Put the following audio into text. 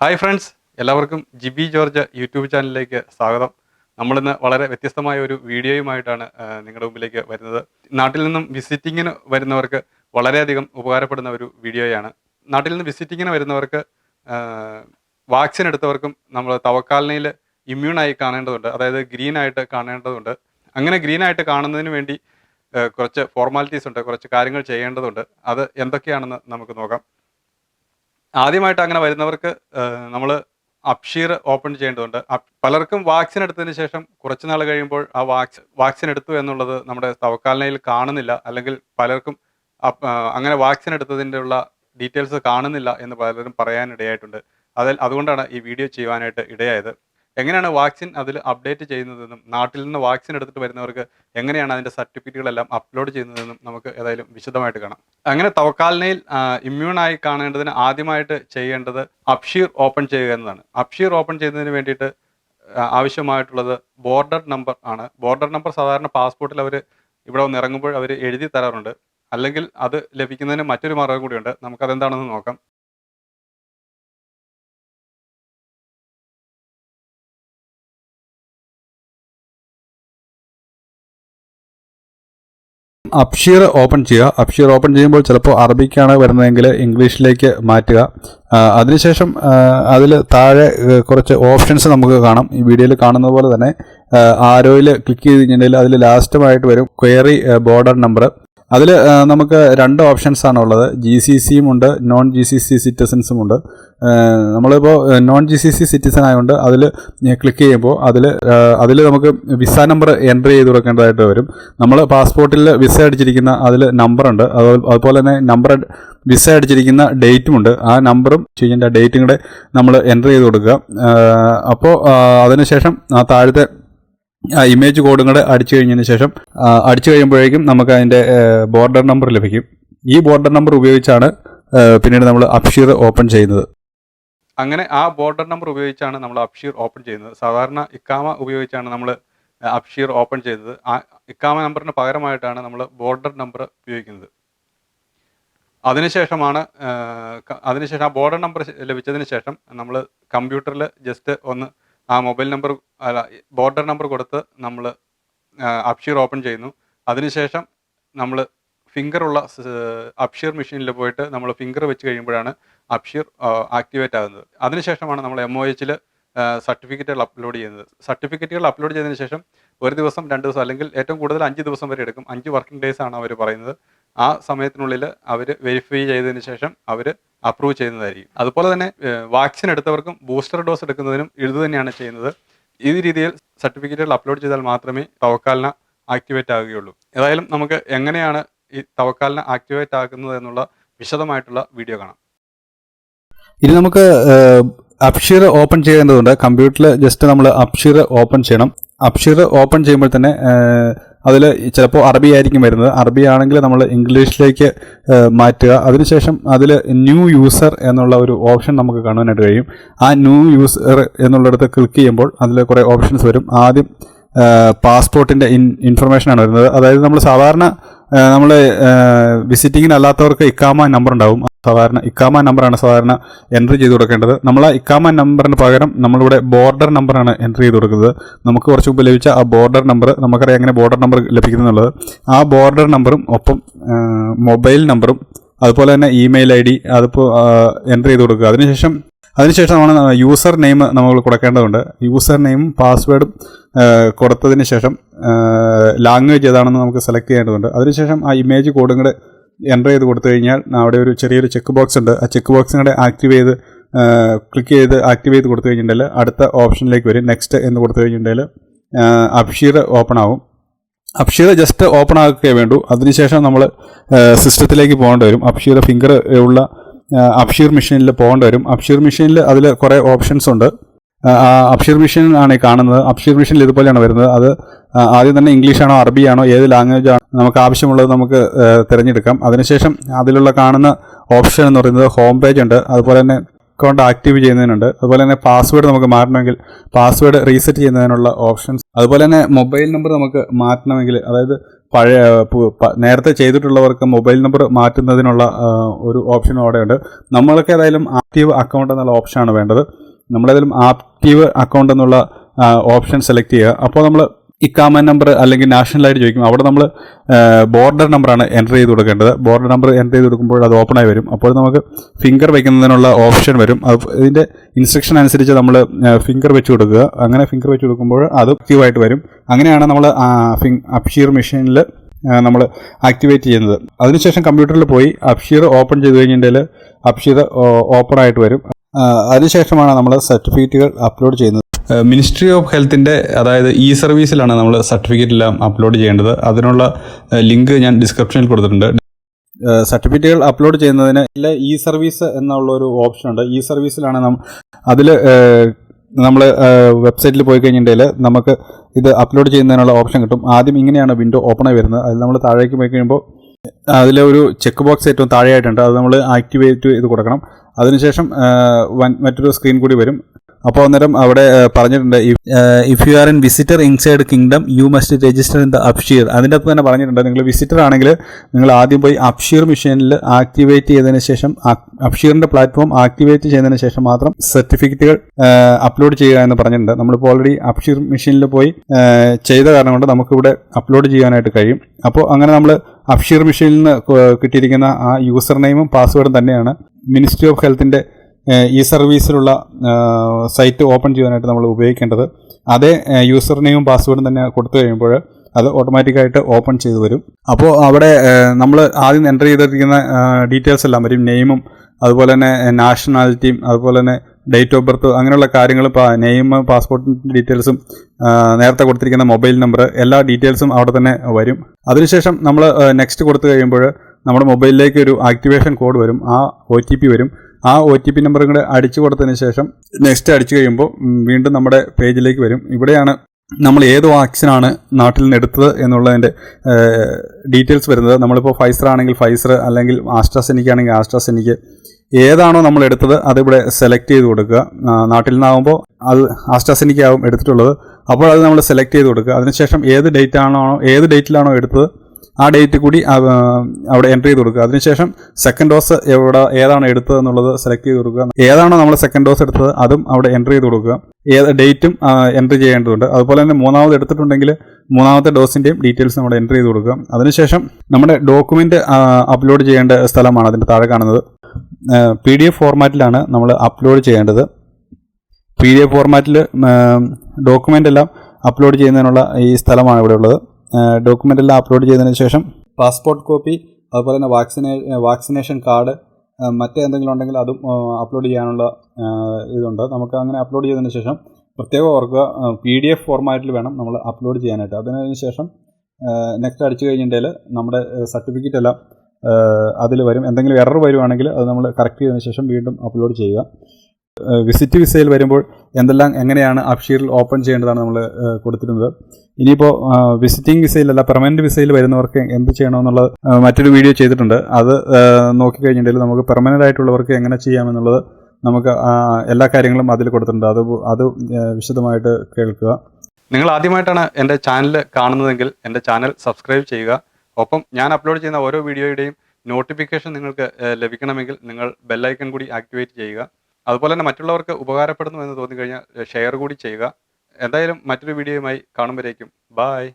Hi friends എല്ലാവർക്കും Jibi George YouTube ചാനലിലേക്ക് സ്വാഗതം. നമ്മളിന്ന് വളരെ വ്യത്യസ്തമായ ഒരു വീഡിയോയുമായിട്ടാണ് നിങ്ങളുടെ മുമ്പിലേക്ക് വരുന്നത്. നാട്ടിൽ നിന്നും വിസിറ്റിങ്ങിന് വരുന്നവർക്ക് വളരെയധികം ഉപകാരപ്പെടുന്ന ഒരു വീഡിയോയാണ്. നാട്ടിൽ നിന്ന് വിസിറ്റിങ്ങിന് വരുന്നവർക്ക് വാക്സിൻ എടുത്തവർക്കും നമ്മൾ തവക്കാലിനയിൽ ഇമ്മ്യൂണായി കാണേണ്ടതുണ്ട്. അതായത് ഗ്രീൻ ആയിട്ട് കാണേണ്ടതുണ്ട്. അങ്ങനെ ഗ്രീൻ ആയിട്ട് കാണുന്നതിന് വേണ്ടി കുറച്ച് ഫോർമാലിറ്റീസ് ഉണ്ട് കുറച്ച് കാര്യങ്ങൾ ചെയ്യേണ്ടതുണ്ട്. അത് എന്തൊക്കെയാണെന്ന് നമുക്ക് നോക്കാം. ആദ്യമായിട്ട് അങ്ങനെ വരുന്നവർക്ക് നമ്മൾ അപ്ഷീർ ഓപ്പൺ ചെയ്യേണ്ടതുണ്ട്. പലർക്കും വാക്സിൻ എടുത്തതിന് ശേഷം കുറച്ച് നാൾ കഴിയുമ്പോൾ ആ വാക്സ് വാക്സിൻ എടുത്തു എന്നുള്ളത് നമ്മുടെ തവക്കാലനയിൽ കാണുന്നില്ല. അല്ലെങ്കിൽ പലർക്കും അങ്ങനെ വാക്സിൻ എടുത്തതിന്റെ ഉള്ള ഡീറ്റെയിൽസ് കാണുന്നില്ല എന്ന് പലരും പറയാനിടയായിട്ടുണ്ട്. അതിൽ അതുകൊണ്ടാണ് ഈ വീഡിയോ ചെയ്യുവാനായിട്ട് ഇടയായത്. എങ്ങനെയാണ് വാക്സിൻ അതിൽ അപ്ഡേറ്റ് ചെയ്യുന്നതെന്നും നാട്ടിൽ നിന്ന് വാക്സിൻ എടുത്തിട്ട് വരുന്നവർക്ക് എങ്ങനെയാണ് അതിന്റെ സർട്ടിഫിക്കറ്റുകളെല്ലാം അപ്ലോഡ് ചെയ്യുന്നതെന്നും നമുക്ക് ഏതായാലും വിശദമായിട്ട് കാണാം. അങ്ങനെ തവക്കാലിനയിൽ ഇമ്മ്യൂണായി കാണേണ്ടതിന് ആദ്യമായിട്ട് ചെയ്യേണ്ടത് അപ്ഷീർ ഓപ്പൺ ചെയ്യുക എന്നതാണ്. അപ്ഷീർ ഓപ്പൺ ചെയ്യുന്നതിന് വേണ്ടിയിട്ട് ആവശ്യമായിട്ടുള്ളത് ബോർഡർ നമ്പർ ആണ്. ബോർഡർ നമ്പർ സാധാരണ പാസ്പോർട്ടിൽ അവർ ഇവിടെ വന്ന് ഇറങ്ങുമ്പോൾ അവർ എഴുതി തരാറുണ്ട്. അല്ലെങ്കിൽ അത് ലഭിക്കുന്നതിന് മറ്റൊരു മാർഗം കൂടിയുണ്ട്. നമുക്കതെന്താണെന്ന് നോക്കാം. അപ്ഷീർ ഓപ്പൺ ചെയ്യുക. അപ്ഷീർ ഓപ്പൺ ചെയ്യുമ്പോൾ ചിലപ്പോൾ അറബിക്കാണ് വരുന്നതെങ്കിൽ ഇംഗ്ലീഷിലേക്ക് മാറ്റുക. അതിനുശേഷം അതിൽ താഴെ കുറച്ച് ഓപ്ഷൻസ് നമുക്ക് കാണാം. ഈ വീഡിയോയിൽ കാണുന്നത് പോലെ തന്നെ ആരോയിൽ ക്ലിക്ക് ചെയ്ത് കഴിഞ്ഞിട്ടുണ്ടെങ്കിൽ അതിൽ ലാസ്റ്റുമായിട്ട് വരും. ക്വയറി ബോർഡർ നമ്പർ അതിൽ നമുക്ക് രണ്ട് ഓപ്ഷൻസ് ആണ് ഉള്ളത് ജി സി സിയും ഉണ്ട് നോൺ ജി സി സി സിറ്റിസൻസും ഉണ്ട് നമ്മളിപ്പോൾ non G C C citizen ആയതുകൊണ്ട് അതിൽ ക്ലിക്ക് ചെയ്യുമ്പോൾ അതിൽ അതിൽ നമുക്ക് വിസ നമ്പർ എന്റർ ചെയ്ത് കൊടുക്കേണ്ടതായിട്ട് വരും. നമ്മൾ പാസ്പോർട്ടിൽ വിസ അടിച്ചിരിക്കുന്ന അതിൽ നമ്പറുണ്ട് അതുപോലെ തന്നെ നമ്പർ വിസ അടിച്ചിരിക്കുന്ന ഡേറ്റും ഉണ്ട്. ആ നമ്പറും ചെയ്യേണ്ട ഡേറ്റും കൂടെ നമ്മൾ എന്റർ ചെയ്ത് കൊടുക്കുക. അപ്പോൾ അതിനുശേഷം ആ താഴത്തെ ഇമേജ് കോഡും കൂടെ അടിച്ചു കഴിഞ്ഞതിന് ശേഷം ആ, അടിച്ചു കഴിയുമ്പോഴേക്കും നമുക്ക് അതിന്റെ ബോർഡർ നമ്പർ ലഭിക്കും. ഈ ബോർഡർ നമ്പർ ഉപയോഗിച്ചാണ് പിന്നീട് നമ്മൾ അപ്ഷീർ ഓപ്പൺ ചെയ്യുന്നത്. അങ്ങനെ ആ ബോർഡർ നമ്പർ ഉപയോഗിച്ചാണ് നമ്മൾ അപ്ഷീർ ഓപ്പൺ ചെയ്യുന്നത്. സാധാരണ ഇക്കാമ ഉപയോഗിച്ചാണ് നമ്മൾ അപ്ഷീർ ഓപ്പൺ ചെയ്തത്. ആ ഇക്കാമ നമ്പറിന് പകരമായിട്ടാണ് നമ്മൾ ബോർഡർ നമ്പർ ഉപയോഗിക്കുന്നത്. അതിനുശേഷമാണ് ആ, അതിനുശേഷം ആ ബോർഡർ നമ്പർ ലഭിച്ചതിന് ശേഷം നമ്മൾ കമ്പ്യൂട്ടറിൽ ജസ്റ്റ് ഒന്ന് ആ മൊബൈൽ നമ്പർ അല്ല ബോർഡർ നമ്പർ കൊടുത്ത് നമ്മൾ അപ്ഷീർ ഓപ്പൺ ചെയ്യുന്നു. അതിനുശേഷം നമ്മൾ ഫിംഗറുള്ള അപ്ഷീർ മെഷീനിൽ പോയിട്ട് നമ്മൾ ഫിംഗർ വെച്ച് കഴിയുമ്പോഴാണ് അപ്ഷീർ ആക്ടിവേറ്റ് ആകുന്നത്. അതിനുശേഷമാണ് നമ്മൾ എം ഒ എച്ചിൽ സർട്ടിഫിക്കറ്റുകൾ അപ്ലോഡ് ചെയ്യുന്നത്. സർട്ടിഫിക്കറ്റുകൾ അപ്ലോഡ് ചെയ്തതിന് ശേഷം ഒരു ദിവസം രണ്ട് ദിവസം അല്ലെങ്കിൽ ഏറ്റവും കൂടുതൽ അഞ്ച് ദിവസം വരെ എടുക്കും. അഞ്ച് വർക്കിംഗ് ഡേയ്സ് ആണ് അവർ പറയുന്നത്. ആ സമയത്തിനുള്ളിൽ അവർ വെരിഫൈ ചെയ്തതിന് ശേഷം അവർ അപ്രൂവ് ചെയ്യുന്നതായിരിക്കും. അതുപോലെ തന്നെ വാക്സിൻ എടുത്തവർക്കും ബൂസ്റ്റർ ഡോസ് എടുക്കുന്നതിനും ഇത് തന്നെയാണ് ചെയ്യുന്നത്. ഈ രീതിയിൽ സർട്ടിഫിക്കറ്റുകൾ അപ്ലോഡ് ചെയ്താൽ മാത്രമേ തവക്കാലിന ആക്ടിവേറ്റ് ആകുകയുള്ളൂ. ഏതായാലും നമുക്ക് എങ്ങനെയാണ് ഈ തവക്കാലിന ആക്ടിവേറ്റ് ആക്കുന്നത് എന്നുള്ള വിശദമായിട്ടുള്ള വീഡിയോ കാണാം. ഇനി നമുക്ക് അപ്ഷീർ ഓപ്പൺ ചെയ്യേണ്ടതുണ്ട്. കമ്പ്യൂട്ടറിൽ ജസ്റ്റ് നമ്മൾ അപ്ഷീർ ഓപ്പൺ ചെയ്യണം. അപ്ഷീർ ഓപ്പൺ ചെയ്യുമ്പോൾ തന്നെ അതിൽ ചിലപ്പോൾ അറബി ആയിരിക്കും വരുന്നത്. അറബി ആണെങ്കിൽ നമ്മൾ ഇംഗ്ലീഷിലേക്ക് മാറ്റുക. അതിനുശേഷം അതിൽ ന്യൂ യൂസർ എന്നുള്ള ഒരു ഓപ്ഷൻ നമുക്ക് കാണാനായിട്ട് കഴിയും. ആ ന്യൂ യൂസർ എന്നുള്ളിടത്ത് ക്ലിക്ക് ചെയ്യുമ്പോൾ അതിൽ കുറേ ഓപ്ഷൻസ് വരും. ആദ്യം പാസ്പോർട്ടിന്റെ ഇൻ ഇൻഫർമേഷനാണ് വരുന്നത്. അതായത് നമ്മൾ സാധാരണ നമ്മൾ വിസിറ്റിങ്ങിന് അല്ലാത്തവർക്ക് ഇക്കാമ നമ്പർ ഉണ്ടാവും. സാധാരണ ഇക്കാമ നമ്പറാണ് സാധാരണ എൻട്രി ചെയ്ത് കൊടുക്കേണ്ടത്. നമ്മൾ ആ ഇക്കാമ നമ്പറിന് പകരം നമ്മളിവിടെ ബോർഡർ നമ്പറാണ് എൻട്രി ചെയ്ത് കൊടുക്കുന്നത്. നമുക്ക് കുറച്ച് മുമ്പ് ലഭിച്ച ആ ബോർഡർ നമ്പർ നമുക്കറിയാം എങ്ങനെ ബോർഡർ നമ്പർ ലഭിക്കുന്നുള്ളത്. ആ ബോർഡർ നമ്പറും ഒപ്പം മൊബൈൽ നമ്പറും അതുപോലെ തന്നെ ഇമെയിൽ ഐ ഡി അതിപ്പോൾ എൻട്രി ചെയ്ത് കൊടുക്കുക. അതിനുശേഷം അതിനുശേഷമാണ് യൂസർ നെയിം നമ്മൾ കൊടുക്കേണ്ടതുണ്ട്. യൂസർ നെയിമും പാസ്വേഡും കൊടുത്തതിന് ശേഷം ലാംഗ്വേജ് ഏതാണെന്ന് നമുക്ക് സെലക്ട് ചെയ്യേണ്ടതുണ്ട്. അതിനുശേഷം ആ ഇമേജ് കോഡും കൂടെ എന്റർ ചെയ്ത് കൊടുത്തു കഴിഞ്ഞാൽ അവിടെ ഒരു ചെറിയൊരു ചെക്ക് ബോക്സ് ഉണ്ട്. ആ ചെക്ക് ബോക്സും കൂടെ ആക്റ്റീവ് ചെയ്ത് ക്ലിക്ക് ചെയ്ത് ആക്റ്റീവ് ചെയ്ത് കൊടുത്തു കഴിഞ്ഞിട്ടുണ്ടെങ്കിൽ അടുത്ത ഓപ്ഷനിലേക്ക് വരും. നെക്സ്റ്റ് എന്ന് കൊടുത്തു കഴിഞ്ഞിട്ടുണ്ടെങ്കിൽ അപ്ഷീർ ഓപ്പൺ ആവും. അപ്ഷീർ ജസ്റ്റ് ഓപ്പൺ ആക്കുകയേ വേണ്ടൂ. അതിനുശേഷം നമ്മൾ സിസ്റ്റത്തിലേക്ക് പോകേണ്ടി വരും. അപ്ഷീർ ഫിംഗർ ഉള്ള അപ്ഷീർ മെഷീനിൽ പോകേണ്ടി വരും. അബ്ഷീർ മെഷീനിൽ അതിൽ കുറേ ഓപ്ഷൻസ് ഉണ്ട്. അബ്ഷീർ മെഷീൻ ആണ് കാണുന്നത്. അബ്ഷീർ മെഷീനിൽ ഇതുപോലെയാണ് വരുന്നത്. അത് ആദ്യം തന്നെ ഇംഗ്ലീഷാണോ അറബിയാണോ ഏത് ലാംഗ്വേജ് ആണ് നമുക്ക് ആവശ്യമുള്ളത് നമുക്ക് തിരഞ്ഞെടുക്കാം. അതിനുശേഷം അതിലുള്ള കാണുന്ന ഓപ്ഷൻ എന്ന് പറയുന്നത് ഹോം പേജ് ഉണ്ട്. അതുപോലെ തന്നെ അക്കൗണ്ട് ആക്റ്റീവ് ചെയ്യുന്നതിനുണ്ട്. അതുപോലെ തന്നെ പാസ്വേഡ് നമുക്ക് മാറ്റണമെങ്കിൽ പാസ്വേഡ് റീസെറ്റ് ചെയ്യുന്നതിനുള്ള ഓപ്ഷൻസ്. അതുപോലെ തന്നെ മൊബൈൽ നമ്പർ നമുക്ക് മാറ്റണമെങ്കിൽ അതായത് പഴയ നേരത്തെ ചെയ്തിട്ടുള്ളവർക്ക് മൊബൈൽ നമ്പർ മാറ്റുന്നതിനുള്ള ഒരു ഓപ്ഷനും അവിടെയുണ്ട്. നമ്മൾക്ക് ഏതായാലും ആക്റ്റീവ് അക്കൗണ്ട് എന്നുള്ള ഓപ്ഷനാണ് വേണ്ടത്. നമ്മളേതായാലും ആക്റ്റീവ് അക്കൗണ്ട് എന്നുള്ള ഓപ്ഷൻ സെലക്ട് ചെയ്യുക. അപ്പോൾ നമ്മൾ ഇക്കാമൻ നമ്പർ അല്ലെങ്കിൽ ഐഡി ചോദിക്കും അവിടെ നമ്മൾ ബോർഡർ നമ്പറാണ് എന്റർ ചെയ്ത് കൊടുക്കേണ്ടത്. ബോർഡർ നമ്പർ എന്റർ ചെയ്ത് കൊടുക്കുമ്പോൾ അത് ഓപ്പൺ ആയി വരും. അപ്പോൾ നമുക്ക് ഫിംഗർ വെക്കുന്നതിനുള്ള ഓപ്ഷൻ വരും. ഇതിന്റെ ഇൻസ്ട്രക്ഷൻ അനുസരിച്ച് നമ്മൾ ഫിംഗർ വെച്ച് കൊടുക്കുക. അങ്ങനെ ഫിംഗർ വെച്ച് കൊടുക്കുമ്പോൾ അത് ആക്റ്റീവായിട്ട് വരും. അങ്ങനെയാണ് നമ്മൾ അപ്ഷീർ മെഷീനിൽ നമ്മൾ ആക്ടിവേറ്റ് ചെയ്യുന്നത്. അതിനുശേഷം കമ്പ്യൂട്ടറിൽ പോയി അപ്ഷീർ ഓപ്പൺ ചെയ്ത് കഴിഞ്ഞിട്ടുണ്ടെങ്കിൽ അപ്ഷീർ ഓപ്പൺ ആയിട്ട് വരും. അതിനുശേഷമാണ് നമ്മൾ സർട്ടിഫിക്കറ്റുകൾ അപ്ലോഡ് ചെയ്യുന്നത്. മിനിസ്ട്രി ഓഫ് ഹെൽത്തിന്റെ അതായത് ഇ സർവീസിലാണ് നമ്മൾ സർട്ടിഫിക്കറ്റ് എല്ലാം അപ്ലോഡ് ചെയ്യേണ്ടത്. അതിനുള്ള ലിങ്ക് ഞാൻ ഡിസ്ക്രിപ്ഷനിൽ കൊടുത്തിട്ടുണ്ട്. സർട്ടിഫിക്കറ്റുകൾ അപ്ലോഡ് ചെയ്യുന്നതിന് ഇ സർവീസ് എന്നുള്ള ഒരു ഓപ്ഷൻ ഉണ്ട്. ഇ സർവീസിലാണ് നം അതിൽ നമ്മൾ വെബ്സൈറ്റിൽ പോയി കഴിഞ്ഞിട്ടുണ്ടെങ്കിൽ നമുക്ക് ഇത് അപ്ലോഡ് ചെയ്യുന്നതിനുള്ള ഓപ്ഷൻ കിട്ടും. ആദ്യം ഇങ്ങനെയാണ് വിൻഡോ ഓപ്പൺ ആയി വരുന്നത്. അതിൽ നമ്മൾ താഴേക്ക് പോയി കഴിയുമ്പോൾ അതിലെ ഒരു ചെക്ക് ബോക്സ് ഏറ്റവും താഴെയായിട്ടുണ്ട്. അത് നമ്മൾ ആക്ടിവേറ്റ് ചെയ്ത് കൊടുക്കണം. അതിനുശേഷം മറ്റൊരു സ്ക്രീൻ കൂടി വരും. അപ്പോൾ അന്നേരം അവിടെ പറഞ്ഞിട്ടുണ്ട് if you are in visitor inside kingdom you must register in the Absher അതിന്റെ അകത്ത് തന്നെ പറഞ്ഞിട്ടുണ്ട് നിങ്ങൾ വിസിറ്റർ ആണെങ്കിൽ നിങ്ങൾ ആദ്യം പോയി അപ്ഷീർ മെഷീനിൽ ആക്ടിവേറ്റ് ചെയ്തതിന് ശേഷം അപ്ഷീറിന്റെ പ്ലാറ്റ്ഫോം ആക്ടിവേറ്റ് ചെയ്തതിന് ശേഷം മാത്രം സർട്ടിഫിക്കറ്റുകൾ അപ്ലോഡ് ചെയ്യുക എന്ന് പറഞ്ഞിട്ടുണ്ട്. നമ്മളിപ്പോൾ ഓൾറെഡി അപ്ഷീർ മെഷീനിൽ പോയി ചെയ്ത കാരണം കൊണ്ട് നമുക്കിവിടെ അപ്ലോഡ് ചെയ്യാനായിട്ട് കഴിയും. അപ്പോൾ അങ്ങനെ നമ്മൾ അപ്ഷീർ മെഷീനിൽ നിന്ന് കിട്ടിയിരിക്കുന്ന ആ യൂസർ നെയിമും പാസ്വേഡും തന്നെയാണ് മിനിസ്ട്രി ഓഫ് ഹെൽത്തിന്റെ ഈ സർവീസിലുള്ള സൈറ്റ് ഓപ്പൺ ചെയ്യാനായിട്ട് നമ്മൾ ഉപയോഗിക്കേണ്ടത് അതേ യൂസർ നെയിമും പാസ്വേഡും തന്നെ കൊടുത്തു കഴിയുമ്പോൾ അത് ഓട്ടോമാറ്റിക്കായിട്ട് ഓപ്പൺ ചെയ്തു വരും. അപ്പോൾ അവിടെ നമ്മൾ ആദ്യം എന്റർ ചെയ്തിരിക്കുന്ന ഡീറ്റെയിൽസ് എല്ലാം വരും. നെയിമും അതുപോലെ തന്നെ നാഷണാലിറ്റിയും അതുപോലെ തന്നെ ഡേറ്റ് ഓഫ് ബർത്ത് അങ്ങനെയുള്ള കാര്യങ്ങൾ നെയിം പാസ്പോർട്ടിന്റെ ഡീറ്റെയിൽസും നേരത്തെ കൊടുത്തിരിക്കുന്ന മൊബൈൽ നമ്പർ എല്ലാ ഡീറ്റെയിൽസും അവിടെ തന്നെ വരും. അതിനുശേഷം നമ്മൾ നെക്സ്റ്റ് കൊടുത്തു കഴിയുമ്പോൾ നമ്മുടെ മൊബൈലിലേക്ക് ഒരു ആക്ടിവേഷൻ കോഡ് വരും. ആ ഒ വരും. ആ ഒ ടി പി നമ്പറും കൂടെ അടിച്ചു കൊടുത്തതിന് ശേഷം നെക്സ്റ്റ് അടിച്ചു കഴിയുമ്പോൾ വീണ്ടും നമ്മുടെ പേജിലേക്ക് വരും. ഇവിടെയാണ് നമ്മൾ ഏത് വാക്സിനാണ് നാട്ടിൽ നിന്ന് എടുത്തത് എന്നുള്ളതിന്റെ ഡീറ്റെയിൽസ് വരുന്നത്. നമ്മളിപ്പോൾ ഫൈസർ ആണെങ്കിൽ ഫൈസർ അല്ലെങ്കിൽ ആസ്ട്രാസെനിക്ക് ആണെങ്കിൽ ആസ്ട്രാസെനിക്ക് ഏതാണോ നമ്മൾ എടുത്തത് അതിവിടെ സെലക്ട് ചെയ്ത് കൊടുക്കുക. നാട്ടിൽ നിന്നാകുമ്പോൾ അത് ആസ്ട്രാസെനിക്കാവും എടുത്തിട്ടുള്ളത്. അപ്പോൾ അത് നമ്മൾ സെലക്ട് ചെയ്ത് കൊടുക്കുക. അതിനുശേഷം ഏത് ഡേറ്റ് ആണോ ഏത് ഡേറ്റിലാണോ എടുത്തത് ആ ഡേറ്റ് കൂടി അവിടെ എൻട്രി ചെയ്ത് കൊടുക്കുക. അതിനുശേഷം സെക്കൻഡ് ഡോസ് എവിടെ ഏതാണോ എടുത്തത് എന്നുള്ളത് സെലക്ട് ചെയ്ത് കൊടുക്കുക. ഏതാണോ നമ്മൾ സെക്കൻഡ് ഡോസ് എടുത്തത് അതും അവിടെ എൻട്രി ചെയ്ത് കൊടുക്കുക. ഏത് ഡേറ്റും എൻട്രി ചെയ്യേണ്ടതുണ്ട്. അതുപോലെ തന്നെ മൂന്നാമത് എടുത്തിട്ടുണ്ടെങ്കിൽ മൂന്നാമത്തെ ഡോസിന്റെയും ഡീറ്റെയിൽസ് നമ്മൾ എൻട്രി ചെയ്ത് കൊടുക്കുക. അതിനുശേഷം നമ്മുടെ ഡോക്യുമെന്റ് അപ്ലോഡ് ചെയ്യേണ്ട സ്ഥലമാണ് അതിന്റെ താഴെ കാണുന്നത്. പി ഡി എഫ് ഫോർമാറ്റിലാണ് നമ്മൾ അപ്ലോഡ് ചെയ്യേണ്ടത്. പി ഡി എഫ് ഫോർമാറ്റിൽ ഡോക്യുമെന്റ് എല്ലാം അപ്ലോഡ് ചെയ്യുന്നതിനുള്ള ഈ സ്ഥലമാണ് ഇവിടെ ഉള്ളത്. ഡോക്യുമെന്റ് എല്ലാം അപ്ലോഡ് ചെയ്തതിന് ശേഷം പാസ്പോർട്ട് കോപ്പി അതുപോലെ തന്നെ വാക്സിനേ വാക്സിനേഷൻ കാർഡ് മറ്റെന്തെങ്കിലും ഉണ്ടെങ്കിൽ അതും അപ്ലോഡ് ചെയ്യാനുള്ള ഇതുണ്ട്. നമുക്ക് അങ്ങനെ അപ്ലോഡ് ചെയ്തതിന് ശേഷം പ്രത്യേകം ഓർക്കുക പി ഡി എഫ് ഫോർമാറ്റിൽ വേണം നമ്മൾ അപ്ലോഡ് ചെയ്യാനായിട്ട്. അതിന് ശേഷം നെക്സ്റ്റ് അടിച്ചു കഴിഞ്ഞിട്ടുണ്ടെങ്കിൽ നമ്മുടെ സർട്ടിഫിക്കറ്റ് എല്ലാം അതിൽ വരും. എന്തെങ്കിലും എറർ വരുവാണെങ്കിൽ അത് നമ്മൾ കറക്റ്റ് ചെയ്തതിന് ശേഷം വീണ്ടും അപ്ലോഡ് ചെയ്യുക. വിസിറ്റ് വിസയിൽ വരുമ്പോൾ എന്തെല്ലാം എങ്ങനെയാണ് അഫ്ഷീറിൽ ഓപ്പൺ ചെയ്യേണ്ടതാണ് നമ്മൾ കൊടുത്തിരുന്നത്. ഇനിയിപ്പോൾ വിസിറ്റിംഗ് വിസയിലല്ല പെർമനന്റ് വിസയിൽ വരുന്നവർക്ക് എന്ത് ചെയ്യണമെന്നുള്ളത് മറ്റൊരു വീഡിയോ ചെയ്തിട്ടുണ്ട്. അത് നോക്കി നോക്കിക്കഴിഞ്ഞിട്ടുണ്ടെങ്കിൽ നമുക്ക് പെർമനന്റ് ആയിട്ടുള്ളവർക്ക് എങ്ങനെ ചെയ്യാമെന്നുള്ളത് നമുക്ക് എല്ലാ കാര്യങ്ങളും അതിൽ കൊടുത്തിട്ടുണ്ട്. അത് അത് വിശദമായിട്ട് കേൾക്കുക. നിങ്ങൾ ആദ്യമായിട്ടാണ് എന്റെ ചാനൽ കാണുന്നതെങ്കിൽ എന്റെ ചാനൽ സബ്സ്ക്രൈബ് ചെയ്യുക. ഒപ്പം ഞാൻ അപ്ലോഡ് ചെയ്യുന്ന ഓരോ വീഡിയോയുടെയും നോട്ടിഫിക്കേഷൻ നിങ്ങൾക്ക് ലഭിക്കണമെങ്കിൽ നിങ്ങൾ ബെല്ലൈക്കൺ കൂടി ആക്ടിവേറ്റ് ചെയ്യുക. അതുപോലെ തന്നെ മറ്റുള്ളവർക്ക് ഉപകാരപ്പെടുന്നു എന്ന് തോന്നിക്കഴിഞ്ഞാൽ ഷെയർ കൂടി ചെയ്യുക. എന്തായാലും മറ്റൊരു വീഡിയോയുമായി കാണുമ്പോഴേക്കും. ബായ്